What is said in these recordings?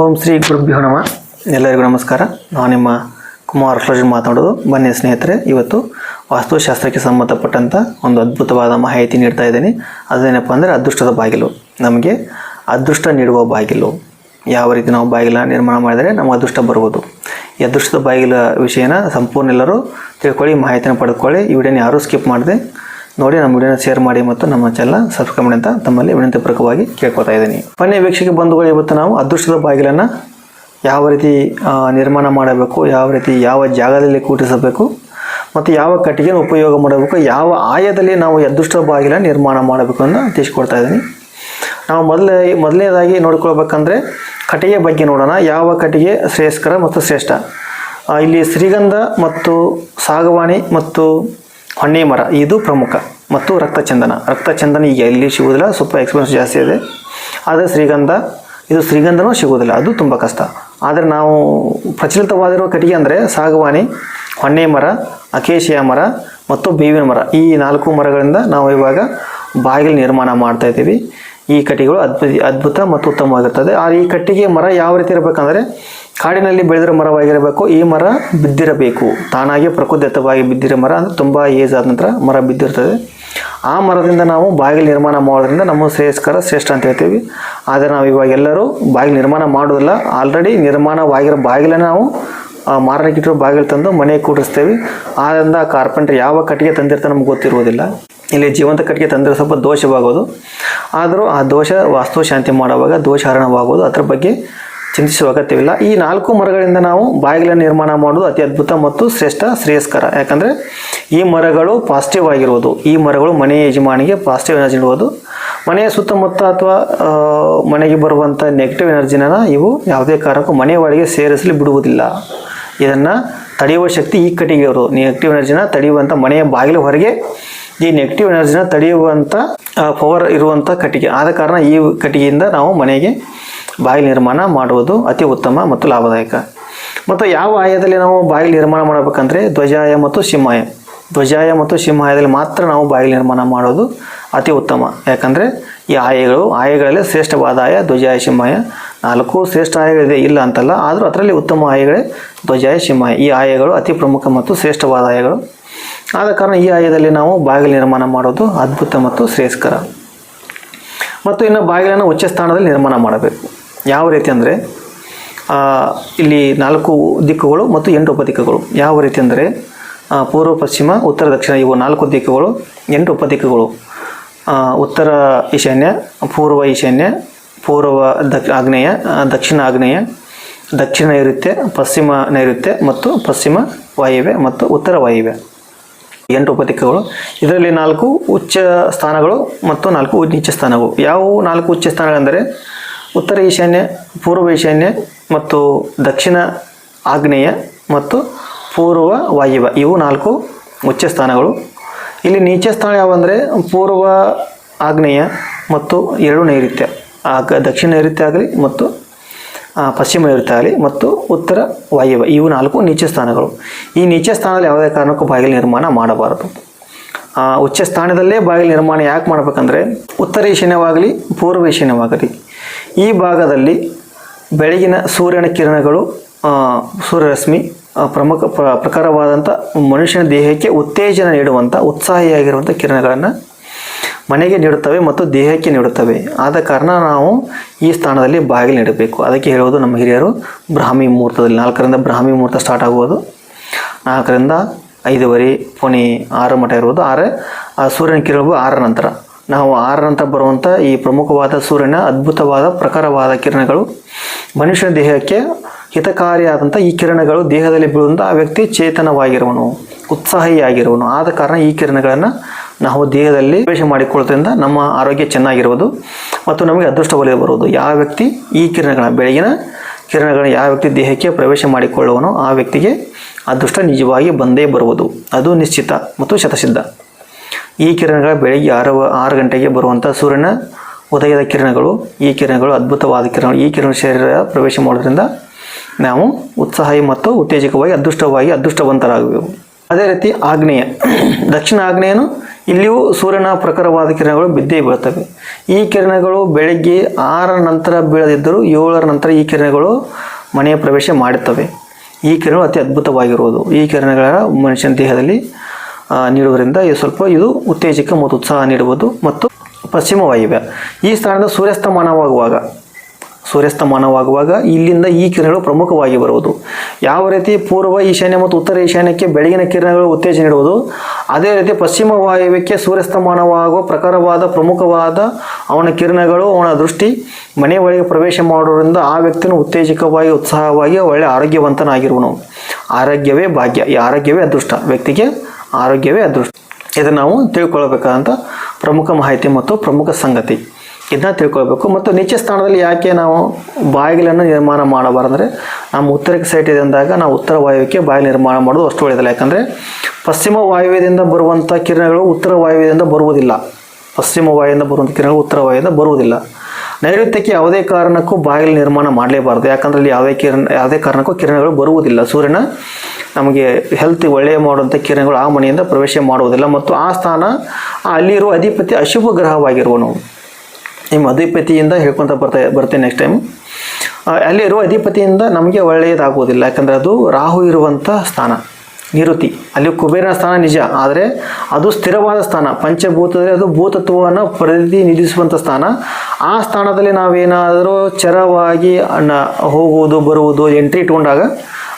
ಓಂ ಶ್ರೀ ಗುರುಭ್ಯೋ ನಮ. ಎಲ್ಲರಿಗೂ ನಮಸ್ಕಾರ. ನಾನು ನಿಮ್ಮ ಕುಮಾರ್ ಅಶ್ಲಜ್ ಮಾತಾಡೋದು ಬನ್ನಿ ಸ್ನೇಹಿತರೆ, ಇವತ್ತು ವಾಸ್ತುಶಾಸ್ತ್ರಕ್ಕೆ ಸಂಬಂಧಪಟ್ಟಂಥ ಒಂದು ಅದ್ಭುತವಾದ ಮಾಹಿತಿ ನೀಡ್ತಾ ಇದ್ದೀನಿ. ಅದೇನಪ್ಪ ಅಂದರೆ ಅದೃಷ್ಟದ ಬಾಗಿಲು. ನಮಗೆ ಅದೃಷ್ಟ ನೀಡುವ ಬಾಗಿಲು. ಯಾವ ರೀತಿ ನಾವು ಬಾಗಿಲ ನಿರ್ಮಾಣ ಮಾಡಿದರೆ ನಮ್ಮ ಅದೃಷ್ಟ ಬರುವುದು ಈ ಅದೃಷ್ಟದ ಬಾಗಿಲ ವಿಷಯನ ಸಂಪೂರ್ಣ ಎಲ್ಲರೂ ತಿಳ್ಕೊಳ್ಳಿ, ಮಾಹಿತಿನ ಪಡೆದುಕೊಳ್ಳಿ ಈ ವಿಡಿಯೋನ ಯಾರೂ ಸ್ಕಿಪ್ ಮಾಡದೆ ನೋಡಿ, ನಮ್ಮ ವಿಡಿಯೋನ ಶೇರ್ ಮಾಡಿ ಮತ್ತು ನಮ್ಮ ಚಾನಲ್ ಸಬ್ಸ್ಕ್ರೈಬ್ ಮಾಡಿ ಅಂತ ತಮ್ಮಲ್ಲಿ ವಿನಂತಿಪೂರ್ವಕವಾಗಿ ಕೇಳ್ಕೊತಾ ಇದ್ದೀನಿ. ಬನ್ನಿ ವೀಕ್ಷಕ ಬಂಧುಗಳು, ಇವತ್ತು ನಾವು ಅದೃಷ್ಟದ ಬಾಗಿಲನ್ನು ಯಾವ ರೀತಿ ನಿರ್ಮಾಣ ಮಾಡಬೇಕು, ಯಾವ ರೀತಿ, ಯಾವ ಜಾಗದಲ್ಲಿ ಕೂಟಿಸಬೇಕು ಮತ್ತು ಯಾವ ಕಟ್ಟಿಗೆ ಉಪಯೋಗ ಮಾಡಬೇಕು, ಯಾವ ಆಯದಲ್ಲಿ ನಾವು ಅದೃಷ್ಟ ಬಾಗಿಲ ನಿರ್ಮಾಣ ಮಾಡಬೇಕು ಅಂತ ತಿಳಿಸ್ಕೊಡ್ತಾ ಇದ್ದೀನಿ. ನಾವು ಮೊದಲೇ, ಮೊದಲನೇದಾಗಿ ನೋಡ್ಕೊಳ್ಬೇಕಂದ್ರೆ ಕಟ್ಟಿಗೆ ಬಗ್ಗೆ ನೋಡೋಣ. ಯಾವ ಕಟ್ಟಿಗೆ ಶ್ರೇಯಸ್ಕರ ಮತ್ತು ಶ್ರೇಷ್ಠ? ಇಲ್ಲಿ ಶ್ರೀಗಂಧ ಮತ್ತು ಸಾಗವಾಣಿ ಮತ್ತು ಹೊನ್ನೆ ಮರ ಇದು ಪ್ರಮುಖ. ಮತ್ತು ರಕ್ತಚಂದನ. ರಕ್ತಚಂದನ ಈಗ ಎಲ್ಲಿ ಸಿಗುವುದಿಲ್ಲ, ಸ್ವಲ್ಪ ಎಕ್ಸ್ಪೆನ್ಸ್ ಜಾಸ್ತಿ ಇದೆ. ಆದರೆ ಶ್ರೀಗಂಧ, ಇದು ಶ್ರೀಗಂಧನೂ ಸಿಗುವುದಿಲ್ಲ, ಅದು ತುಂಬ ಕಷ್ಟ. ಆದರೆ ನಾವು ಪ್ರಚಲಿತವಾಗಿರುವ ಕಟ್ಟಿಗೆ ಅಂದರೆ ಸಾಗವಾನಿ ಹೊನ್ನೆ ಮರ ಅಕೇಶಿಯ ಮರ ಮತ್ತು ಬೇವಿನ ಮರ. ಈ ನಾಲ್ಕು ಮರಗಳಿಂದ ನಾವು ಇವಾಗ ಬಾಗಿಲು ನಿರ್ಮಾಣ ಮಾಡ್ತಾ ಇದ್ದೀವಿ. ಈ ಕಟ್ಟಿಗೆಗಳು ಅದ್ಭುತ ಅದ್ಭುತ ಮತ್ತು ಉತ್ತಮವಾಗಿರ್ತದೆ. ಆ ಈ ಕಟ್ಟಿಗೆ ಮರ ಯಾವ ರೀತಿ ಇರಬೇಕಂದ್ರೆ ಕಾಡಿನಲ್ಲಿ ಬೆಳೆದಿರೋ ಮರವಾಗಿರಬೇಕು, ಈ ಮರ ಬಿದ್ದಿರಬೇಕು. ತಾನಾಗಿ ಪ್ರಕೃತಿದತ್ತವಾಗಿ ಬಿದ್ದಿರೋ ಮರ ಅಂದರೆ ತುಂಬ ಏಜ್ ಆದ ನಂತರ ಮರ ಬಿದ್ದಿರ್ತದೆ. ಆ ಮರದಿಂದ ನಾವು ಬಾಗಿಲು ನಿರ್ಮಾಣ ಮಾಡೋದ್ರಿಂದ ನಮ್ಮ ಶ್ರೇಯಸ್ಕರ ಶ್ರೇಷ್ಠ ಅಂತ ಹೇಳ್ತೀವಿ. ಆದರೆ ನಾವು ಇವಾಗ ಎಲ್ಲರೂ ಬಾಗಿಲು ನಿರ್ಮಾಣ ಮಾಡೋದಿಲ್ಲ ಆಲ್ರೆಡಿ ನಿರ್ಮಾಣವಾಗಿರೋ ಬಾಗಿಲನ್ನು ನಾವು ಮಾರಲಿಕ್ಕೆ ಬಾಗಿಲು ತಂದು ಮನೆಗೆ ಕೂಡಿಸ್ತೇವೆ. ಆದ್ದರಿಂದ ಕಾರ್ಪೆಂಟರ್ ಯಾವ ಕಟ್ಟಿಗೆ ತಂದಿರ್ತಾರೆ ನಮ್ಗೆ ಗೊತ್ತಿರುವುದಿಲ್ಲ. ಇಲ್ಲಿ ಜೀವಂತ ಕಟ್ಟಿಗೆ ತಂದರೆ ಸ್ವಲ್ಪ ದೋಷವಾಗೋದು. ಆದರೂ ಆ ದೋಷ ವಾಸ್ತು ಶಾಂತಿ ಮಾಡುವಾಗ ದೋಷ ಹರಣವಾಗೋದು. ಅದರ ಬಗ್ಗೆ ಚಿಂತಿಸುವ ಅಗತ್ಯವಿಲ್ಲ. ಈ ನಾಲ್ಕು ಮರಗಳಿಂದ ನಾವು ಬಾಗಿಲನ್ನು ನಿರ್ಮಾಣ ಮಾಡೋದು ಅತಿ ಅದ್ಭುತ ಮತ್ತು ಶ್ರೇಷ್ಠ, ಶ್ರೇಯಸ್ಕರ. ಯಾಕಂದರೆ ಈ ಮರಗಳು ಪಾಸಿಟಿವ್ ಆಗಿರುವುದು. ಈ ಮರಗಳು ಮನೆಯ ಯಜಮಾನಿಗೆ ಪಾಸಿಟಿವ್ ಎನರ್ಜಿ ನೀಡುವುದು. ಮನೆಯ ಸುತ್ತಮುತ್ತ ಅಥವಾ ಮನೆಗೆ ಬರುವಂಥ ನೆಗೆಟಿವ್ ಎನರ್ಜಿನ ಇವು ಯಾವುದೇ ಕಾರಣಕ್ಕೂ ಮನೆಯ ಒಳಗೆ ಸೇರಿಸಲಿ ಬಿಡುವುದಿಲ್ಲ. ಇದನ್ನು ತಡೆಯುವ ಶಕ್ತಿ ಈ ಕಟ್ಟಿಗೆ ಇರೋದು ನೆಗೆಟಿವ್ ಎನರ್ಜಿನ ತಡೆಯುವಂಥ ಮನೆಯ ಬಾಗಿಲು ಹೊರಗೆ ಈ ನೆಗೆಟಿವ್ ಎನರ್ಜಿನ ತಡೆಯುವಂಥ ಪವರ್ ಇರುವಂಥ ಕಟ್ಟಿಗೆ. ಆದ ಕಾರಣ ಈ ಕಟ್ಟಿಗೆಯಿಂದ ನಾವು ಮನೆಗೆ ಬಾಗಿಲು ನಿರ್ಮಾಣ ಮಾಡುವುದು ಅತಿ ಉತ್ತಮ ಮತ್ತು ಲಾಭದಾಯಕ. ಮತ್ತು ಯಾವ ಆಯದಲ್ಲಿ ನಾವು ಬಾಗಿಲು ನಿರ್ಮಾಣ ಮಾಡಬೇಕಂದ್ರೆ ಧ್ವಜಾಯ ಮತ್ತು ಸಿಂಹಾಯ. ಧ್ವಜಾಯ ಮತ್ತು ಸಿಂಹಾಯದಲ್ಲಿ ಮಾತ್ರ ನಾವು ಬಾಗಿಲು ನಿರ್ಮಾಣ ಮಾಡೋದು ಅತಿ ಉತ್ತಮ. ಯಾಕಂದರೆ ಈ ಆಯಗಳು, ಆಯಗಳಲ್ಲಿ ಶ್ರೇಷ್ಠವಾದ ಆಯ ಧ್ವಜಾಯ, ಸಿಂಹಾಯ. ನಾಲ್ಕು ಶ್ರೇಷ್ಠ ಆಯಗಳಿದೆ, ಇಲ್ಲ ಅಂತಲ್ಲ, ಆದರೂ ಅದರಲ್ಲಿ ಉತ್ತಮ ಆಯಗಳೇ ಧ್ವಜಾಯ, ಸಿಂಹಾಯ. ಈ ಆಯಗಳು ಅತಿ ಪ್ರಮುಖ ಮತ್ತು ಶ್ರೇಷ್ಠವಾದ ಆಯಗಳು. ಆದ ಕಾರಣ ಈ ಆಯದಲ್ಲಿ ನಾವು ಬಾಗಿಲು ನಿರ್ಮಾಣ ಮಾಡೋದು ಅದ್ಭುತ ಮತ್ತು ಶ್ರೇಯಸ್ಕರ. ಮತ್ತು ಇನ್ನು ಬಾಗಿಲನ್ನು ಉಚ್ಚ ಸ್ಥಾನದಲ್ಲಿ ನಿರ್ಮಾಣ ಮಾಡಬೇಕು. ಯಾವ ರೀತಿ ಅಂದರೆ ಇಲ್ಲಿ ನಾಲ್ಕು ದಿಕ್ಕುಗಳು ಮತ್ತು ಎಂಟು ಉಪದಿಕ್ಕುಗಳು. ಯಾವ ರೀತಿ ಅಂದರೆ ಪೂರ್ವ, ಪಶ್ಚಿಮ, ಉತ್ತರ, ದಕ್ಷಿಣ, ಇವು ನಾಲ್ಕು ದಿಕ್ಕುಗಳು, ಎಂಟು ಉಪದಿಕ್ಕುಗಳು. ಉತ್ತರ ಈಶಾನ್ಯ, ಪೂರ್ವ ಈಶಾನ್ಯ, ಪೂರ್ವ ದಕ್, ಆಗ್ನೇಯ, ದಕ್ಷಿಣ ಆಗ್ನೇಯ, ದಕ್ಷಿಣ ನೈಋತ್ಯ, ಪಶ್ಚಿಮ ನೈಋತ್ಯ ಮತ್ತು ಪಶ್ಚಿಮ ವಾಯುವೆ ಮತ್ತು ಉತ್ತರ ವಾಯುವೆ ಎಂಟು ಉಪದಿಕ್ಕುಗಳು. ಇದರಲ್ಲಿ ನಾಲ್ಕು ಉಚ್ಚ ಸ್ಥಾನಗಳು ಮತ್ತು ನಾಲ್ಕು ನೀಚ ಸ್ಥಾನಗಳು. ಯಾವುವು ನಾಲ್ಕು ಉಚ್ಚ ಸ್ಥಾನಗಳೆಂದರೆ ಉತ್ತರ ಈಶಾನ್ಯ ಪೂರ್ವ ಈಶಾನ್ಯ ಮತ್ತು ದಕ್ಷಿಣ ಆಗ್ನೇಯ ಮತ್ತು ಪೂರ್ವ ವಾಯುವ್ಯ. ಇವು ನಾಲ್ಕು ಉಚ್ಚ ಸ್ಥಾನಗಳು. ಇಲ್ಲಿ ನೀಚ ಸ್ಥಾನ ಯಾವಂದರೆ ಪೂರ್ವ ಆಗ್ನೇಯ ಮತ್ತು ಎರಡು ನೈಋತ್ಯ. ಆಗ ದಕ್ಷಿಣ ನೈಋತ್ಯ ಆಗಲಿ ಮತ್ತು ಪಶ್ಚಿಮ ನೈಋತ್ಯ ಆಗಲಿ ಮತ್ತು ಉತ್ತರ ವಾಯುವ್ಯ. ಇವು ನಾಲ್ಕು ನೀಚ ಸ್ಥಾನಗಳು. ಈ ನೀಚ ಸ್ಥಾನದಲ್ಲಿ ಯಾವುದೇ ಕಾರಣಕ್ಕೂ ಬಾಗಿಲು ನಿರ್ಮಾಣ ಮಾಡಬಾರದು. ಉಚ್ಚ ಸ್ಥಾನದಲ್ಲೇ ಬಾಗಿಲು ನಿರ್ಮಾಣ ಯಾಕೆ ಮಾಡಬೇಕಂದ್ರೆ ಉತ್ತರ ಈಶಾನ್ಯವಾಗಲಿ ಪೂರ್ವ ಈಶಾನ್ಯವಾಗಲಿ ಈ ಭಾಗದಲ್ಲಿ ಬೆಳಗಿನ ಸೂರ್ಯನ ಕಿರಣಗಳು ಸೂರ್ಯರಶ್ಮಿ ಪ್ರಮುಖ ಪ್ರ ಪ್ರಕಾರವಾದಂಥ ಮನುಷ್ಯನ ದೇಹಕ್ಕೆ ಉತ್ತೇಜನ ನೀಡುವಂಥ ಉತ್ಸಾಹಿಯಾಗಿರುವಂಥ ಕಿರಣಗಳನ್ನು ಮನೆಗೆ ನೀಡುತ್ತವೆ ಮತ್ತು ದೇಹಕ್ಕೆ ನೀಡುತ್ತವೆ. ಆದ ಕಾರಣ ನಾವು ಈ ಸ್ಥಾನದಲ್ಲಿ ಬಾಗಿಲು ನೀಡಬೇಕು. ಅದಕ್ಕೆ ಹೇಳುವುದು ನಮ್ಮ ಹಿರಿಯರು, ಬ್ರಾಹ್ಮಿ ಮುಹೂರ್ತದಲ್ಲಿ, ನಾಲ್ಕರಿಂದ ಬ್ರಾಹ್ಮಿ ಮುಹೂರ್ತ ಸ್ಟಾರ್ಟ್ ಆಗುವುದು. ನಾಲ್ಕರಿಂದ ಐದುವರೆ, ಪುಣೆ ಆರು ಮಠ ಇರುವುದು. ಆರು ಸೂರ್ಯನ ಕಿರಣವು ಆರ ನಂತರ. ನಾವು ಆರರಂತ ಬರುವಂಥ ಈ ಪ್ರಮುಖವಾದ ಸೂರ್ಯನ ಅದ್ಭುತವಾದ ಪ್ರಖರವಾದ ಕಿರಣಗಳು. ಮನುಷ್ಯನ ದೇಹಕ್ಕೆ ಹಿತಕಾರಿಯಾದಂಥ ಈ ಕಿರಣಗಳು ದೇಹದಲ್ಲಿ ಬೀಳುವಂಥ ಆ ವ್ಯಕ್ತಿ ಚೇತನವಾಗಿರುವನು, ಉತ್ಸಾಹಿಯಾಗಿರುವನು. ಆದ ಕಾರಣ ಈ ಕಿರಣಗಳನ್ನು ನಾವು ದೇಹದಲ್ಲಿ ಪ್ರವೇಶ ಮಾಡಿಕೊಳ್ಳೋದ್ರಿಂದ ನಮ್ಮ ಆರೋಗ್ಯ ಚೆನ್ನಾಗಿರುವುದು ಮತ್ತು ನಮಗೆ ಅದೃಷ್ಟ ಒಲಿದು ಬರುವುದು. ಯಾವ ವ್ಯಕ್ತಿ ಈ ಕಿರಣಗಳ ಬೆಳಗಿನ ಕಿರಣಗಳನ್ನ ಯಾವ ವ್ಯಕ್ತಿ ದೇಹಕ್ಕೆ ಪ್ರವೇಶ ಮಾಡಿಕೊಳ್ಳುವನೋ ಆ ವ್ಯಕ್ತಿಗೆ ಅದೃಷ್ಟ ನಿಜವಾಗಿ ಬಂದೇ ಬರುವುದು. ಅದು ನಿಶ್ಚಿತ ಮತ್ತು ಶತಸಿದ್ಧ. ಈ ಕಿರಣಗಳ ಬೆಳಗ್ಗೆ ಆರು ಆರು ಗಂಟೆಗೆ ಬರುವಂಥ ಸೂರ್ಯನ ಉದಯದ ಕಿರಣಗಳು, ಈ ಕಿರಣಗಳು ಅದ್ಭುತವಾದ ಕಿರಣಗಳು. ಈ ಕಿರಣ ಶರೀರ ಪ್ರವೇಶ ಮಾಡೋದ್ರಿಂದ ನಾವು ಉತ್ಸಾಹ ಮತ್ತು ಉತ್ತೇಜಕವಾಗಿ, ಅದೃಷ್ಟವಾಗಿ ಅದೃಷ್ಟವಂತರಾಗಬೇಕು ಅದೇ ರೀತಿ ಆಗ್ನೇಯ. ದಕ್ಷಿಣ ಆಗ್ನೇಯನು ಇಲ್ಲಿಯೂ ಸೂರ್ಯನ ಪ್ರಖರವಾದ ಕಿರಣಗಳು ಬಿದ್ದೇ ಬೀಳ್ತವೆ ಈ ಕಿರಣಗಳು ಬೆಳಗ್ಗೆ ಆರರ ನಂತರ ಬೀಳದಿದ್ದರೂ ಏಳರ ನಂತರ ಈ ಕಿರಣಗಳು ಮನೆಯ ಪ್ರವೇಶ ಮಾಡುತ್ತವೆ ಈ ಕಿರಣಗಳು ಅತಿ ಅದ್ಭುತವಾಗಿರುವುದು. ಈ ಕಿರಣಗಳ ಮನುಷ್ಯನ ದೇಹದಲ್ಲಿ ನೀಡುವುದರಿಂದ ಇದು ಸ್ವಲ್ಪ ಇದು ಉತ್ತೇಜಕ ಮತ್ತು ಉತ್ಸಾಹ ನೀಡುವುದು ಮತ್ತು ಪಶ್ಚಿಮ ವಾಯುವ್ಯ ಈ ಸ್ಥಾನದ ಸೂರ್ಯಾಸ್ತಮಾನವಾಗುವಾಗ ಸೂರ್ಯಾಸ್ತಮಾನವಾಗುವಾಗ ಇಲ್ಲಿಂದ ಈ ಕಿರಣಗಳು ಪ್ರಮುಖವಾಗಿ ಬರುವುದು. ಯಾವ ರೀತಿ ಪೂರ್ವ ಈಶಾನ್ಯ ಮತ್ತು ಉತ್ತರ ಈಶಾನ್ಯಕ್ಕೆ ಬೆಳಗಿನ ಕಿರಣಗಳು ಉತ್ತೇಜನ ನೀಡುವುದು, ಅದೇ ರೀತಿ ಪಶ್ಚಿಮ ವಾಯುವ್ಯಕ್ಕೆ ಸೂರ್ಯಾಸ್ತಮಾನವಾಗುವ ಪ್ರಕಾರವಾದ ಪ್ರಮುಖವಾದ ಅವನ ಕಿರಣಗಳು, ಅವನ ದೃಷ್ಟಿ ಮನೆ ಒಳಗೆ ಪ್ರವೇಶ ಮಾಡುವುದರಿಂದ ಆ ವ್ಯಕ್ತಿಯನ್ನು ಉತ್ತೇಜಕವಾಗಿ, ಉತ್ಸಾಹವಾಗಿ ಒಳ್ಳೆ ಆರೋಗ್ಯವಂತನಾಗಿರುವನು. ಆರೋಗ್ಯವೇ ಭಾಗ್ಯ. ಈ ಆರೋಗ್ಯವೇ ಅದೃಷ್ಟ. ವ್ಯಕ್ತಿಗೆ ಆರೋಗ್ಯವೇ ಅದೃಷ್ಟ. ಇದನ್ನು ನಾವು ತಿಳ್ಕೊಳ್ಬೇಕಾದಂಥ ಪ್ರಮುಖ ಮಾಹಿತಿ ಮತ್ತು ಪ್ರಮುಖ ಸಂಗತಿ. ಇದನ್ನ ತಿಳ್ಕೊಳ್ಬೇಕು. ಮತ್ತು ನೀಚ ಸ್ಥಾನದಲ್ಲಿ ಯಾಕೆ ನಾವು ಬಾಗಿಲನ್ನು ನಿರ್ಮಾಣ ಮಾಡಬಾರ್ದಂದ್ರೆ, ನಮ್ಮ ಉತ್ತರಕ್ಕೆ ಸೈಟ್ ಇದೆ ಅಂದಾಗ ನಾವು ಉತ್ತರ ವಾಯುವ್ಯಕ್ಕೆ ಬಾಗಿಲು ನಿರ್ಮಾಣ ಮಾಡೋದು ಅಷ್ಟು ಒಳ್ಳೆಯದಿಲ್ಲ ಯಾಕಂದರೆ, ಪಶ್ಚಿಮ ವಾಯುವ್ಯದಿಂದ ಬರುವಂಥ ಕಿರಣಗಳು ಉತ್ತರ ವಾಯುವ್ಯದಿಂದ ಬರುವುದಿಲ್ಲ. ಪಶ್ಚಿಮ ವಾಯುವಿಂದ ಬರುವಂಥ ಕಿರಣಗಳು ಉತ್ತರ ವಾಯುವಿಂದ ಬರುವುದಿಲ್ಲ. ನೈಋತ್ಯಕ್ಕೆ ಯಾವುದೇ ಕಾರಣಕ್ಕೂ ಬಾಗಿಲು ನಿರ್ಮಾಣ ಮಾಡಲೇಬಾರ್ದು. ಯಾಕಂದರೆ ಅಲ್ಲಿ ಯಾವುದೇ ಕಿರಣ, ಯಾವುದೇ ಕಾರಣಕ್ಕೂ ಕಿರಣಗಳು ಬರುವುದಿಲ್ಲ. ಸೂರ್ಯನ ನಮಗೆ ಹೆಲ್ತ್ ಒಳ್ಳೆಯ ಮಾಡುವಂಥ ಕಿರಣಗಳು ಆ ಮನೆಯಿಂದ ಪ್ರವೇಶ ಮಾಡುವುದಿಲ್ಲ. ಮತ್ತು ಆ ಸ್ಥಾನ, ಅಲ್ಲಿರುವ ಅಧಿಪತಿ ಅಶುಭ ಗ್ರಹವಾಗಿರುವನು. ನಿಮ್ಮ ಅಧಿಪತಿಯಿಂದ ಹೇಳ್ಕೊತ ಬರ್ತಾ, ಬರ್ತೇನೆ ನೆಕ್ಸ್ಟ್ ಟೈಮ್ ಅಲ್ಲಿರುವ ಅಧಿಪತಿಯಿಂದ ನಮಗೆ ಒಳ್ಳೆಯದಾಗುವುದಿಲ್ಲ. ಯಾಕಂದರೆ ಅದು ರಾಹು ಇರುವಂಥ ಸ್ಥಾನ. ನಿರುತಿ. ಅಲ್ಲಿ ಕುಬೇರನ ಸ್ಥಾನ ನಿಜ. ಆದರೆ ಅದು ಸ್ಥಿರವಾದ ಸ್ಥಾನ. ಪಂಚಭೂತದಲ್ಲಿ ಅದು ಭೂತತ್ವವನ್ನು ಪ್ರತಿನಿಧಿಸುವಂಥ ಸ್ಥಾನ. ಆ ಸ್ಥಾನದಲ್ಲಿ ನಾವೇನಾದರೂ ಚರವಾಗಿ ಹೋಗುವುದು, ಬರುವುದು ಎಂಟ್ರಿ ಇಟ್ಕೊಂಡಾಗ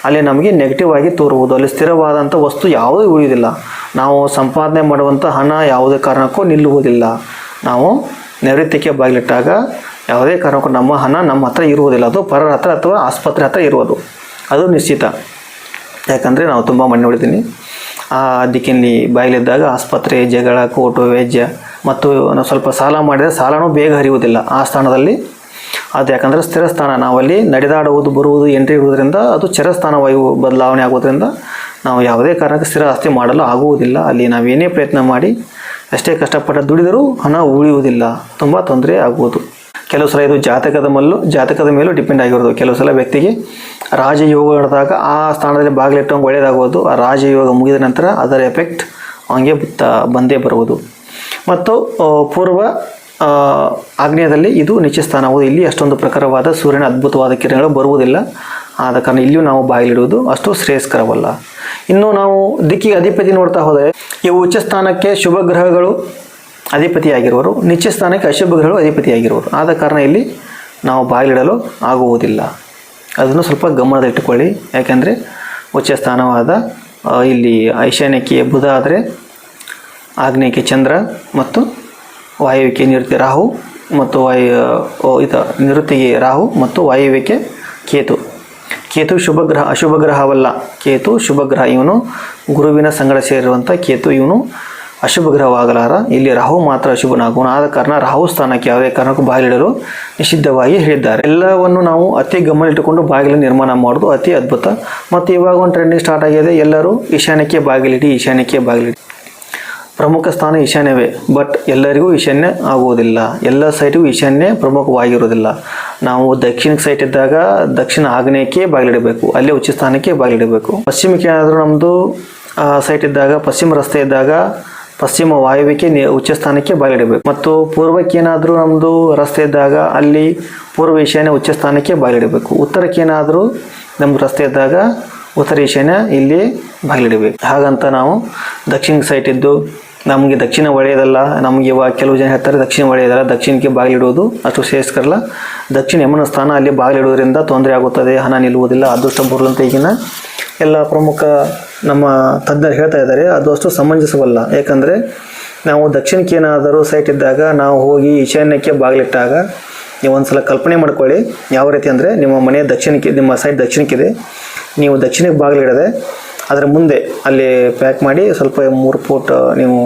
ಅಲ್ಲಿ ನಮಗೆ ನೆಗೆಟಿವ್ ಆಗಿ ತೋರುವುದು. ಅಲ್ಲಿ ಸ್ಥಿರವಾದಂಥ ವಸ್ತು ಯಾವುದೂ ಉಳಿಯುವುದಿಲ್ಲ. ನಾವು ಸಂಪಾದನೆ ಮಾಡುವಂಥ ಹಣ ಯಾವುದೇ ಕಾರಣಕ್ಕೂ ನಿಲ್ಲುವುದಿಲ್ಲ. ನಾವು ನೈಋತ್ಯಕ್ಕೆ ಬಾಗಿಲಿಟ್ಟಾಗ ಯಾವುದೇ ಕಾರಣಕ್ಕೂ ನಮ್ಮ ಹಣ ನಮ್ಮ ಹತ್ರ ಇರುವುದಿಲ್ಲ. ಅದು ಪರರ ಹತ್ರ ಅಥವಾ ಆಸ್ಪತ್ರೆ ಹತ್ರ ಇರುವುದು. ಅದು ನಿಶ್ಚಿತ. ಯಾಕಂದರೆ ನಾವು ತುಂಬ ಮಣ್ಣು ಹೊಡಿತೀನಿ ಆ ದಿಕ್ಕಿನಲ್ಲಿ ಬಾಗಿಲಿದ್ದಾಗ ಆಸ್ಪತ್ರೆ, ಜಗಳ ಕೋಟು ವೈದ್ಯ ಮತ್ತು ನಾವು ಸ್ವಲ್ಪ ಸಾಲ ಮಾಡಿದರೆ ಸಾಲನೂ ಬೇಗ ಹರಿಯುವುದಿಲ್ಲ ಆ ಸ್ಥಾನದಲ್ಲಿ. ಅದು ಯಾಕಂದರೆ ಸ್ಥಿರ ಸ್ಥಾನ. ನಾವಲ್ಲಿ ನಡೆದಾಡುವುದು, ಬರುವುದು ಎಂಟ್ರಿ ಇರುವುದರಿಂದ ಅದು ಚರಸ್ಥಾನವಾಗಿ ಬದಲಾವಣೆ ಆಗೋದ್ರಿಂದ ನಾವು ಯಾವುದೇ ಕಾರಣಕ್ಕೆ ಸ್ಥಿರ ಆಸ್ತಿ ಮಾಡಲು ಆಗುವುದಿಲ್ಲ. ಅಲ್ಲಿ ನಾವೇನೇ ಪ್ರಯತ್ನ ಮಾಡಿ ಅಷ್ಟೇ ಕಷ್ಟಪಟ್ಟು ದುಡಿದರೂ ಹಣ ಉಳಿಯುವುದಿಲ್ಲ. ತುಂಬ ತೊಂದರೆ ಆಗುವುದು. ಕೆಲವು ಸಲ ಇದು ಜಾತಕದ ಮಲ್ಲು, ಜಾತಕದ ಮೇಲೂ ಡಿಪೆಂಡ್ ಆಗಿರೋದು. ಕೆಲವು ಸಲ ವ್ಯಕ್ತಿಗೆ ರಾಜಯೋಗ ನಡೆದಾಗ ಆ ಸ್ಥಾನದಲ್ಲಿ ಬಾಗಿಲಿಟ್ಟಂಗೆ ಒಳ್ಳೆಯದಾಗೋದು ಆ ರಾಜಯೋಗ ಮುಗಿದ ನಂತರ ಅದರ ಎಫೆಕ್ಟ್ ಅವನಿಗೆ ಬಂದೇ ಬರುವುದು. ಮತ್ತು ಪೂರ್ವ ಆಗ್ನೇಯದಲ್ಲಿ ಇದು ನಿಚ್ಚ ಸ್ಥಾನವು ಇಲ್ಲಿ ಅಷ್ಟೊಂದು ಪ್ರಕಾರವಾದ ಸೂರ್ಯನ ಅದ್ಭುತವಾದ ಕಿರಣಗಳು ಬರುವುದಿಲ್ಲ. ಆದ ಕಾರಣ ಇಲ್ಲಿಯೂ ನಾವು ಬಾಗಿಲಿಡುವುದು ಅಷ್ಟು ಶ್ರೇಯಸ್ಕರವಲ್ಲ. ಇನ್ನು ನಾವು ದಿಕ್ಕಿಗೆ ಅಧಿಪತಿ ನೋಡ್ತಾ ಹೋದರೆ ಈ ಉಚ್ಚ ಸ್ಥಾನಕ್ಕೆ ಶುಭ ಗ್ರಹಗಳು ಅಧಿಪತಿಯಾಗಿರುವರು. ನಿಶ್ಚಿತ ಸ್ಥಾನಕ್ಕೆ ಅಶುಭ ಗ್ರಹಗಳು ಅಧಿಪತಿಯಾಗಿರುವರು. ಆದ ಕಾರಣ ಇಲ್ಲಿ ನಾವು ಬಾಗಿಲಿಡಲು ಆಗುವುದಿಲ್ಲ. ಅದನ್ನು ಸ್ವಲ್ಪ ಗಮನದಲ್ಲಿಟ್ಟುಕೊಳ್ಳಿ ಯಾಕೆಂದರೆ ಉಚ್ಚ ಸ್ಥಾನವಾದ ಇಲ್ಲಿ ಐಶಾನ್ಯಕ್ಕೆ ಬುಧ ಆದರೆ ಆಗ್ನೇಯಕ್ಕೆ ಚಂದ್ರ ಮತ್ತು ವಾಯುವಿಕೆ ನಿವೃತ್ತಿ ರಾಹು ಮತ್ತು ವಾಯು ಇದು, ನಿವೃತ್ತಿಗೆ ರಾಹು ಮತ್ತು ವಾಯುವಿಕೆ ಕೇತು. ಕೇತು ಶುಭ ಗ್ರಹ ಅಶುಭ ಗ್ರಹವಲ್ಲ ಕೇತು ಶುಭ ಗ್ರಹ ಇವನು ಗುರುವಿನ ಸಂಗಡ ಸೇರಿರುವಂಥ ಕೇತು ಇವನು ಅಶುಭ ಗ್ರಹವಾಗಲಾರ ಇಲ್ಲಿ ರಾಹು ಮಾತ್ರ ಅಶುಭನಾಗುವನು. ಆದ ಕಾರಣ ರಾಹು ಸ್ಥಾನಕ್ಕೆ ಯಾವುದೇ ಕಾರಣಕ್ಕೂ ಬಾಗಿಲಿಡಲು ನಿಷಿದ್ಧವಾಗಿ ಹೇಳಿದ್ದಾರೆ. ಎಲ್ಲವನ್ನು ನಾವು ಅತಿ ಗಮನ ಇಟ್ಟುಕೊಂಡು ಬಾಗಿಲು ನಿರ್ಮಾಣ ಮಾಡೋದು ಅತಿ ಅದ್ಭುತ. ಮತ್ತು ಇವಾಗ ಒಂದು ಟ್ರೆಂಡಿಂಗ್ ಸ್ಟಾರ್ಟ್ ಆಗಿದೆ. ಎಲ್ಲರೂ ಈಶಾನ್ಯಕ್ಕೆ ಬಾಗಿಲಿಡಿ ಈಶಾನ್ಯಕ್ಕೆ ಬಾಗಿಲಿಡಿ ಪ್ರಮುಖ ಸ್ಥಾನ ಈಶಾನ್ಯವೇ. ಬಟ್ ಎಲ್ಲರಿಗೂ ಈಶಾನ್ಯ ಆಗುವುದಿಲ್ಲ. ಎಲ್ಲ ಸೈಟಿಗೂ ಈಶಾನ್ಯ ಪ್ರಮುಖವಾಗಿರುವುದಿಲ್ಲ. ನಾವು ದಕ್ಷಿಣಕ್ಕೆ ಸೈಟ್ ಇದ್ದಾಗ ದಕ್ಷಿಣ ಆಗ್ನೇಯಕ್ಕೆ ಬಾಗಿಲಿಡಬೇಕು ಅಲ್ಲೇ ಉಚ್ಚ ಸ್ಥಾನಕ್ಕೆ ಬಾಗಿಲಿಡಬೇಕು ಪಶ್ಚಿಮಕ್ಕೆ ಏನಾದರೂ ನಮ್ಮದು ಸೈಟ್ ಇದ್ದಾಗ, ಪಶ್ಚಿಮ ರಸ್ತೆ ಇದ್ದಾಗ ಪಶ್ಚಿಮ ವಾಯುವಿಕೆ ಉಚ್ಚ ಸ್ಥಾನಕ್ಕೆ ಬಾಗಿಲಿಡಬೇಕು ಮತ್ತು ಪೂರ್ವಕ್ಕೆ ಏನಾದರೂ ನಮ್ಮದು ರಸ್ತೆ ಇದ್ದಾಗ ಅಲ್ಲಿ ಪೂರ್ವ ಈಶಾನ್ಯ ಉಚ್ಚ ಸ್ಥಾನಕ್ಕೆ ಬಾಗಿಲಿಡಬೇಕು ಉತ್ತರಕ್ಕೆ ಏನಾದರೂ ನಮ್ಮದು ರಸ್ತೆ ಇದ್ದಾಗ ಉತ್ತರ ಈಶಾನ್ಯ ಇಲ್ಲಿ ಬಾಗಿಲಿಡಬೇಕು ಹಾಗಂತ ನಾವು ದಕ್ಷಿಣ ಸೈಟ್ ಇದ್ದು ನಮಗೆ ದಕ್ಷಿಣ ಒಳ್ಳೆಯದಲ್ಲ, ನಮಗೆ ಇವಾಗ ಕೆಲವು ಜನ ಹೇಳ್ತಾರೆ ದಕ್ಷಿಣ ಒಳ್ಳೆಯದಲ್ಲ, ದಕ್ಷಿಣಕ್ಕೆ ಬಾಗಿಲಿಡುವುದು ಅಷ್ಟು ಸೇರಿಸ್ಕರಲ್ಲ ದಕ್ಷಿಣ ಯಮನ ಸ್ಥಾನ ಅಲ್ಲಿ ಬಾಗಿಲಿಡುವುದರಿಂದ ತೊಂದರೆ ಆಗುತ್ತದೆ, ಹಣ ನಿಲ್ಲುವುದಿಲ್ಲ, ಅದೃಷ್ಟ ಬರುವಂತೆ ಈಗಿನ ಎಲ್ಲ ಪ್ರಮುಖ ನಮ್ಮ ತಜ್ಞರು ಹೇಳ್ತಾ ಇದ್ದಾರೆ, ಅದು ಅಷ್ಟು ಸಮಂಜಸವಲ್ಲ. ಯಾಕಂದರೆ ನಾವು ದಕ್ಷಿಣಕ್ಕೆ ಏನಾದರೂ ಸೈಟ್ ಇದ್ದಾಗ ನಾವು ಹೋಗಿ ಈಶಾನ್ಯಕ್ಕೆ ಬಾಗಿಲಿಟ್ಟಾಗ ನೀವು ಒಂದು ಸಲ ಕಲ್ಪನೆ ಮಾಡ್ಕೊಳ್ಳಿ, ಯಾವ ರೀತಿ ಅಂದರೆ ನಿಮ್ಮ ಮನೆ ದಕ್ಷಿಣಕ್ಕೆ, ನಿಮ್ಮ ಸೈಟ್ ದಕ್ಷಿಣಕ್ಕಿದೆ. ನೀವು ದಕ್ಷಿಣಕ್ಕೆ ಬಾಗಿಲಿಡದೆ ಅದರ ಮುಂದೆ ಅಲ್ಲಿ ಪ್ಯಾಕ್ ಮಾಡಿ ಸ್ವಲ್ಪ ಮೂರು ಫೂಟ್ ನೀವು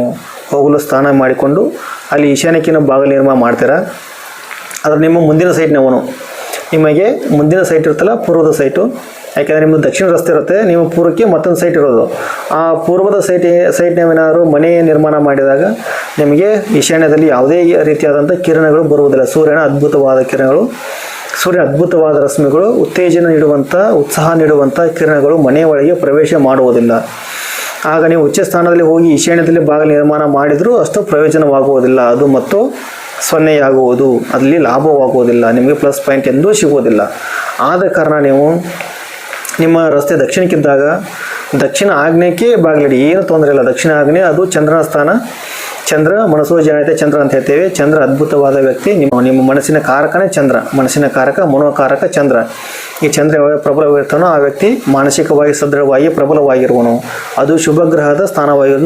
ಹೋಗಲು ಸ್ನಾನ ಮಾಡಿಕೊಂಡು ಅಲ್ಲಿ ಈಶಾನ್ಯಕ್ಕಿನ ಬಾಗಿಲು ನಿರ್ಮಾಣ ಮಾಡ್ತೀರಾ. ಅದ್ರ ನಿಮ್ಮ ಮುಂದಿನ ಸೈಟ್ನವನು ನಿಮಗೆ ಮುಂದಿನ ಸೈಟ್ ಇರುತ್ತಲ್ಲ, ಪೂರ್ವದ ಸೈಟು ಯಾಕೆಂದರೆ ನಿಮ್ಮದು ದಕ್ಷಿಣ ರಸ್ತೆ ಇರುತ್ತೆ, ನೀವು ಪೂರ್ವಕ್ಕೆ ಮತ್ತೊಂದು ಸೈಟ್ ಇರೋದು. ಆ ಪೂರ್ವದ ಸೈಟ್ ಸೈಟ್ನೇನಾದ್ರು ಮನೆ ನಿರ್ಮಾಣ ಮಾಡಿದಾಗ ನಿಮಗೆ ಈಶಾನ್ಯದಲ್ಲಿ ಯಾವುದೇ ರೀತಿಯಾದಂಥ ಕಿರಣಗಳು ಬರುವುದಿಲ್ಲ. ಸೂರ್ಯನ ಅದ್ಭುತವಾದ ಕಿರಣಗಳು ಸೂರ್ಯ ಅದ್ಭುತವಾದ ರಶ್ಮಿಗಳು, ಉತ್ತೇಜನ ನೀಡುವಂಥ ಉತ್ಸಾಹ ನೀಡುವಂಥ ಕಿರಣಗಳು ಮನೆಯೊಳಗೆ ಪ್ರವೇಶ ಮಾಡುವುದಿಲ್ಲ. ಆಗ ನೀವು ಉಚ್ಚ ಸ್ಥಾನದಲ್ಲಿ ಹೋಗಿ ಈಶಾನ್ಯದಲ್ಲಿ ಬಾಗಿಲು ನಿರ್ಮಾಣ ಮಾಡಿದರೂ ಅಷ್ಟು ಪ್ರಯೋಜನವಾಗುವುದಿಲ್ಲ. ಅದು ಮತ್ತು ಸೊನ್ನೆಯಾಗುವುದು. ಅಲ್ಲಿ ಲಾಭವಾಗುವುದಿಲ್ಲ. ನಿಮಗೆ ಪ್ಲಸ್ ಪಾಯಿಂಟ್ ಎಂದೂ ಸಿಗುವುದಿಲ್ಲ. ಆದ ಕಾರಣ ನೀವು ನಿಮ್ಮ ರಸ್ತೆ ದಕ್ಷಿಣಕ್ಕಿದ್ದಾಗ ದಕ್ಷಿಣ ಆಗ್ನೇಯಕ್ಕೆ ಬಾಗಿಲಿಡಿ ಏನು ತೊಂದರೆ ಇಲ್ಲ. ದಕ್ಷಿಣ ಆಗ್ನೇಯ ಅದು ಚಂದ್ರನ ಸ್ಥಾನ. ಚಂದ್ರ, ಮನಸ್ಸು ಜಾಯತೆ ಚಂದ್ರ ಅಂತ ಹೇಳ್ತೇವೆ. ಚಂದ್ರ ಅದ್ಭುತವಾದ ವ್ಯಕ್ತಿ. ನಿಮ್ಮ ನಿಮ್ಮ ಮನಸ್ಸಿನ ಕಾರಕನೇ ಚಂದ್ರ. ಮನಸ್ಸಿನ ಕಾರಕ, ಮನೋಕಾರಕ ಚಂದ್ರ. ಈ ಚಂದ್ರ ಯಾವಾಗ ಪ್ರಬಲವಾಗಿರ್ತಾನೋ ಆ ವ್ಯಕ್ತಿ ಮಾನಸಿಕವಾಗಿ ಸದೃಢವಾಗಿ ಪ್ರಬಲವಾಗಿರುವನು. ಅದು ಶುಭ ಗ್ರಹದ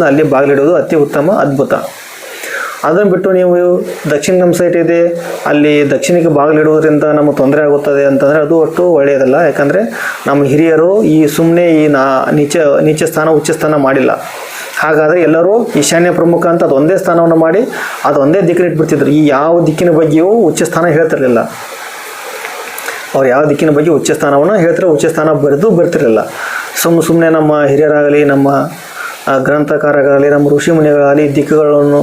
ಅಲ್ಲಿ ಬಾಗಿಲಿಡುವುದು ಅತಿ ಉತ್ತಮ, ಅದ್ಭುತ. ಅದನ್ನು ಬಿಟ್ಟು ನೀವು ದಕ್ಷಿಣ ನಮ್ಮ ಸೈಟ್ ಇದೆ. ಅಲ್ಲಿ ದಕ್ಷಿಣಕ್ಕೆ ಬಾಗಿಲಿಡುವುದರಿಂದ ನಮಗೆ ತೊಂದರೆ ಆಗುತ್ತದೆ ಅಂತಂದರೆ ಅದು ಒಟ್ಟು ಒಳ್ಳೆಯದಲ್ಲ. ಯಾಕಂದರೆ ನಮ್ಮ ಹಿರಿಯರು ಈ ಸುಮ್ಮನೆ ಈ ನಾ, ನೀಚ ನೀಚ ಸ್ಥಾನ ಉಚ್ಚ ಸ್ಥಾನ ಮಾಡಿಲ್ಲ. ಹಾಗಾದರೆ ಎಲ್ಲರೂ ಈಶಾನ್ಯ ಪ್ರಮುಖ ಅಂತ ಅದೊಂದೇ ಸ್ಥಾನವನ್ನು ಮಾಡಿ ಅದೊಂದೇ ದಿಕ್ಕಿನ ಇಟ್ಬಿಡ್ತಿದ್ರು. ಈ ಯಾವ ದಿಕ್ಕಿನ ಬಗ್ಗೆಯೂ ಉಚ್ಚ ಸ್ಥಾನ ಹೇಳ್ತಿರಲಿಲ್ಲ. ಅವ್ರು ಯಾವ ದಿಕ್ಕಿನ ಬಗ್ಗೆ ಉಚ್ಚ ಸ್ಥಾನವನ್ನು ಹೇಳ್ತಾರೆ ಉಚ್ಚ ಸ್ಥಾನ ಬರೆದು ಬರ್ತಿರಲಿಲ್ಲ. ಸುಮ್ಮ ಸುಮ್ಮನೆ ನಮ್ಮ ಹಿರಿಯರಾಗಲಿ, ನಮ್ಮ ಗ್ರಂಥಕಾರರಾಗಲಿ, ನಮ್ಮ ಋಷಿ ಮುನಿಗಳಾಗಲಿ ದಿಕ್ಕುಗಳನ್ನು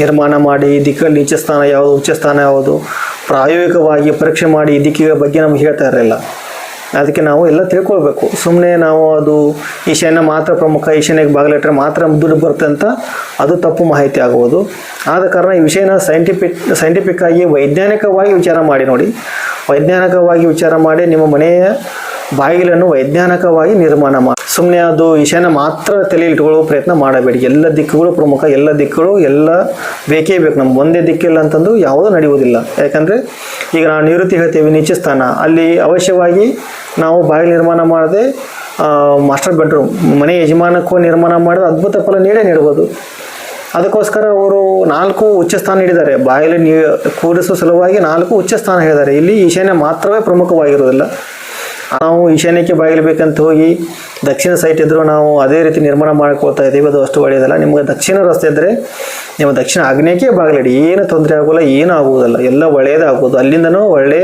ನಿರ್ಮಾಣ ಮಾಡಿ, ಈ ದಿಕ್ಕಲ್ಲಿ ಉಚ್ಚ ಸ್ಥಾನ ಯಾವುದು, ಉಚ್ಚ ಸ್ಥಾನ ಯಾವುದು, ಪ್ರಾಯೋಗಿಕವಾಗಿ ಪರೀಕ್ಷೆ ಮಾಡಿ ಈ ದಿಕ್ಕಿನ ಬಗ್ಗೆ ನಮ್ಗೆ ಹೇಳ್ತಾ ಇರಲಿಲ್ಲ. ಅದಕ್ಕೆ ನಾವು ಎಲ್ಲ ತಿಳ್ಕೊಳ್ಬೇಕು. ಸುಮ್ಮನೆ ನಾವು ಅದು ಈಶಾನ್ಯ ಮಾತ್ರ ಪ್ರಮುಖ, ಈಶಾನ್ಯಕ್ಕೆ ಬಾಗಿಲಿಟ್ರೆ ಮಾತ್ರ ದುಡ್ಡು ಬರುತ್ತೆ ಅಂತ ಅದು ತಪ್ಪು ಮಾಹಿತಿ ಆಗ್ಬೋದು. ಆದ ಕಾರಣ ಈ ವಿಷಯನ ಸೈಂಟಿಫಿಕ್ ಸೈಂಟಿಫಿಕ್ ಆಗಿ ವೈಜ್ಞಾನಿಕವಾಗಿ ವಿಚಾರ ಮಾಡಿ ನೋಡಿ. ವೈಜ್ಞಾನಿಕವಾಗಿ ವಿಚಾರ ಮಾಡಿ ನಿಮ್ಮ ಮನೆಯ ಬಾಗಿಲನ್ನು ವೈಜ್ಞಾನಿಕವಾಗಿ ನಿರ್ಮಾಣ ಮಾಡಿ ಸುಮ್ಮನೆ ಅದು ಈಶಾನ್ಯ ಮಾತ್ರ ತಲೆ ಇಟ್ಕೊಳ್ಳೋ ಪ್ರಯತ್ನ ಮಾಡಬೇಡಿ. ಎಲ್ಲ ದಿಕ್ಕುಗಳು ಪ್ರಮುಖ, ಎಲ್ಲ ದಿಕ್ಕುಗಳು ಎಲ್ಲ ಬೇಕೇ ಬೇಕು. ನಮ್ಗೆ ಒಂದೇ ದಿಕ್ಕಿಲ್ಲ ಅಂತಂದು ಯಾವುದೂ ನಡೆಯುವುದಿಲ್ಲ. ಯಾಕಂದರೆ ಈಗ ನಾವು ನಿವೃತ್ತಿ ಹೇಳ್ತೇವೆ ಸ್ಥಾನ ಅಲ್ಲಿ ಅವಶ್ಯವಾಗಿ ನಾವು ಬಾಗಿಲು ನಿರ್ಮಾಣ ಮಾಡದೆ ಮಾಸ್ಟರ್ ಬೆಡ್ರೂಮ್, ಮನೆ ಯಜಮಾನಕ್ಕೂ ನಿರ್ಮಾಣ ಮಾಡಿದ್ರೆ ಅದ್ಭುತ ಫಲ ನೀಡೇ ನೀಡ್ಬೋದು. ಅದಕ್ಕೋಸ್ಕರ ಅವರು ನಾಲ್ಕು ಉಚ್ಚ ಸ್ಥಾನ ನೀಡಿದ್ದಾರೆ. ಬಾಯಲ್ಲಿ ನೀ ಕೂರಿಸುವ ಸಲುವಾಗಿ ನಾಲ್ಕು ಉಚ್ಚ ಸ್ಥಾನ ಹೇಳಿದ್ದಾರೆ. ಇಲ್ಲಿ ಈಶಾನ್ಯ ಮಾತ್ರವೇ ಪ್ರಮುಖವಾಗಿರೋದಿಲ್ಲ ನಾವು ಈಶಾನ್ಯಕ್ಕೆ ಬಾಗಿಲು ಬೇಕಂತ ಹೋಗಿ ದಕ್ಷಿಣ ಸೈಟ್ ಇದ್ದರೂ ನಾವು ಅದೇ ರೀತಿ ನಿರ್ಮಾಣ ಮಾಡ್ಕೊಳ್ತಾ ಇದ್ದೀವಿ. ಅದು ಅಷ್ಟು ಒಳ್ಳೆಯದಲ್ಲ. ನಿಮಗೆ ದಕ್ಷಿಣ ರಸ್ತೆ ಇದ್ದರೆ ನೀವು ದಕ್ಷಿಣ ಆಗ್ನೇಯಕ್ಕೆ ಬಾಗಿಲಿಡಿ. ಏನು ತೊಂದರೆ ಆಗೋಲ್ಲ, ಏನೂ ಆಗುವುದಿಲ್ಲ ಎಲ್ಲ ಒಳ್ಳೆಯದೇ ಆಗೋದು ಅಲ್ಲಿಂದನೂ ಒಳ್ಳೆ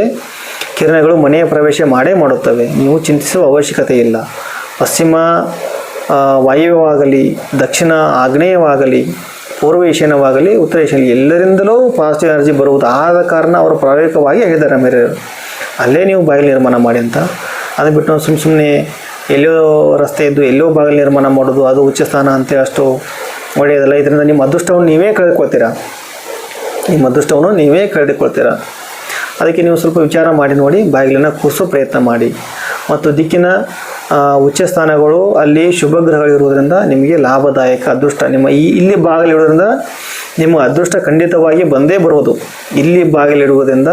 ಕಿರಣಗಳು ಮನೆಯ ಪ್ರವೇಶ ಮಾಡೇ ಮಾಡುತ್ತವೆ. ನೀವು ಚಿಂತಿಸುವ ಅವಶ್ಯಕತೆ ಇಲ್ಲ. ಪಶ್ಚಿಮ ವಾಯುವಾಗಲಿ ದಕ್ಷಿಣ ಆಗ್ನೇಯವಾಗಲಿ, ಪೂರ್ವ ಈಶಾನ್ಯವಾಗಲಿ, ಉತ್ತರ ಈಶಾನ್ಯ ಎಲ್ಲರಿಂದಲೂ ಪಾಸಿಟಿವ್ ಎನರ್ಜಿ ಬರುವುದು ಆದ ಕಾರಣ ಅವರು ಪ್ರಾಯೋಗಿಕವಾಗಿ ಹೇಳಿದ್ದಾರೆ ಮೇರೆ ಅಲ್ಲೇ ನೀವು ಬಾಗಿಲು ನಿರ್ಮಾಣ ಮಾಡಿ ಅಂತ. ಅದು ಬಿಟ್ಟು ಸುಮ್ಮ ಸುಮ್ಮನೆ ಎಲ್ಲೋ ರಸ್ತೆ ಇದ್ದು ಎಲ್ಲೋ ಬಾಗಿಲು ನಿರ್ಮಾಣ ಮಾಡೋದು, ಅದು ಉಚ್ಚ ಸ್ಥಾನ ಅಂತೇಳಿ ಅಷ್ಟು ಒಳ್ಳೆಯದಲ್ಲ. ಇದರಿಂದ ನಿಮ್ಮ ಅದೃಷ್ಟವನ್ನು ನೀವೇ ಕಳೆದುಕೊಳ್ತೀರಾ? ನಿಮ್ಮ ಅದೃಷ್ಟವನ್ನು ನೀವೇ ಕಳೆದುಕೊಳ್ತೀರಾ? ಅದಕ್ಕೆ ನೀವು ಸ್ವಲ್ಪ ವಿಚಾರ ಮಾಡಿ ನೋಡಿ, ಬಾಗಿಲನ್ನು ಕೂರಿಸೋ ಪ್ರಯತ್ನ ಮಾಡಿ. ಮತ್ತು ದಿಕ್ಕಿನ ಉಚ್ಚ ಸ್ಥಾನಗಳು ಅಲ್ಲಿ ಶುಭ ಗ್ರಹಗಳಿರುವುದರಿಂದ ನಿಮಗೆ ಲಾಭದಾಯಕ ಅದೃಷ್ಟ. ನಿಮ್ಮ ಈ, ಇಲ್ಲಿ ಬಾಗಿಲಿಡುವುದರಿಂದ ನಿಮ್ಮ ಅದೃಷ್ಟ ಖಂಡಿತವಾಗಿ ಬಂದೇ ಬರುವುದು. ಇಲ್ಲಿ ಬಾಗಿಲಿಡುವುದರಿಂದ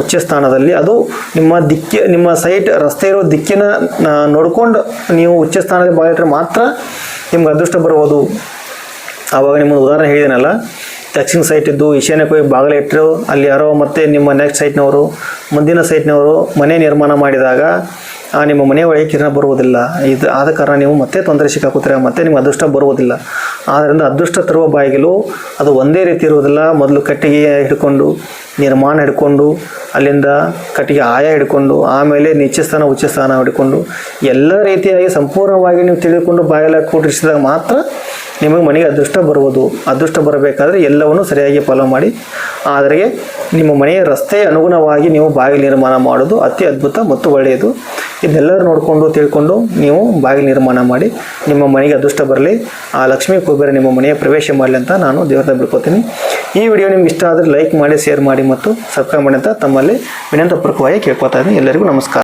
ಉಚ್ಚ ಸ್ಥಾನದಲ್ಲಿ ಅದು ನಿಮ್ಮ ದಿಕ್ಕಿ, ನಿಮ್ಮ ಸೈಟ್, ರಸ್ತೆ ಇರೋ ದಿಕ್ಕಿನ ನೋಡ್ಕೊಂಡು ನೀವು ಉಚ್ಚ ಸ್ಥಾನದಲ್ಲಿ ಬಾಗಿಲಿಟ್ರೆ ಮಾತ್ರ ನಿಮ್ಗೆ ಅದೃಷ್ಟ ಬರುವುದು. ಆವಾಗ ನಿಮ್ಮ ಉದಾಹರಣೆ ಹೇಳಿದನಲ್ಲ, ದಕ್ಷಿಣ ಸೈಟ್ ಇದ್ದು ಈಶಾನ್ಯಕ್ಕೆ ಹೋಗಿ ಬಾಗಿಲು ಇಟ್ಟರು ಅಲ್ಲಿ ಯಾರೋ ಮತ್ತೆ ನಿಮ್ಮ ನೆಕ್ಸ್ಟ್ ಸೈಟ್ನವರು ಮುಂದಿನ ಸೈಟ್ನವರು ಮನೆ ನಿರ್ಮಾಣ ಮಾಡಿದಾಗ ನಿಮ್ಮ ಮನೆಯೊಳಗೆ ಕಿರಣ ಬರುವುದಿಲ್ಲ. ಇದು ಆದ ಕಾರಣ ನೀವು ಮತ್ತೆ ತೊಂದರೆ ಸಿಕ್ಕಾಕುತ್ತೀರ? ಮತ್ತೆ ನಿಮ್ಗೆ ಅದೃಷ್ಟ ಬರುವುದಿಲ್ಲ. ಆದ್ದರಿಂದ ಅದೃಷ್ಟ ತರುವ ಬಾಗಿಲು ಅದು ಒಂದೇ ರೀತಿ ಇರುವುದಿಲ್ಲ. ಮೊದಲು ಕಟ್ಟಿಗೆ ಹಿಡ್ಕೊಂಡು ನಿರ್ಮಾಣ ಹಿಡ್ಕೊಂಡು, ಅಲ್ಲಿಂದ ಕಟ್ಟಿಗೆ ಆಯ ಹಿಡ್ಕೊಂಡು, ಆಮೇಲೆ ನಿಚ್ಚ ಸ್ಥಾನ ಉಚ್ಚ ಸ್ಥಾನ ಹಿಡ್ಕೊಂಡು, ಎಲ್ಲ ರೀತಿಯಾಗಿ ಸಂಪೂರ್ಣವಾಗಿ ನೀವು ತಿಳಿದುಕೊಂಡು ಬಾಗಿಲ ಕೂಡಿಸಿದಾಗ ಮಾತ್ರ ನಿಮಗೆ ಮನೆಗೆ ಅದೃಷ್ಟ ಬರುವುದು. ಅದೃಷ್ಟ ಬರಬೇಕಾದ್ರೆ ಎಲ್ಲವನ್ನು ಸರಿಯಾಗಿ ಫಾಲೋ ಮಾಡಿ. ಆದರೆ ನಿಮ್ಮ ಮನೆಯ ರಸ್ತೆ ಅನುಗುಣವಾಗಿ ನೀವು ಬಾಗಿಲು ನಿರ್ಮಾಣ ಮಾಡೋದು ಅತಿ ಅದ್ಭುತ ಮತ್ತು ಒಳ್ಳೆಯದು. ಇದೆಲ್ಲರೂ ನೋಡಿಕೊಂಡು, ತಿಳ್ಕೊಂಡು ನೀವು ಬಾಗಿಲು ನಿರ್ಮಾಣ ಮಾಡಿ. ನಿಮ್ಮ ಮನೆಗೆ ಅದೃಷ್ಟ ಬರಲಿ. ಆ ಲಕ್ಷ್ಮೀ ಕುಬೇರ ನಿಮ್ಮ ಮನೆಯ ಪ್ರವೇಶ ಮಾಡಲಿ ಅಂತ ನಾನು ದೇವರ ಬಿಡ್ಕೋತೀನಿ ಈ ವಿಡಿಯೋ ನಿಮ್ಗೆ ಇಷ್ಟ ಆದರೆ ಲೈಕ್ ಮಾಡಿ ಶೇರ್ ಮಾಡಿ. ಮತ್ತು ಸಬ್ಸ್ಕ್ರೈಬ್ ಮಾಡಿ ಅಂತ ತಮ್ಮಲ್ಲಿ ವಿನಂತಪೂರ್ವಕವಾಗಿ ಕೇಳ್ಕೊತಾ ಇದ್ದೀನಿ. ಎಲ್ಲರಿಗೂ ನಮಸ್ಕಾರ.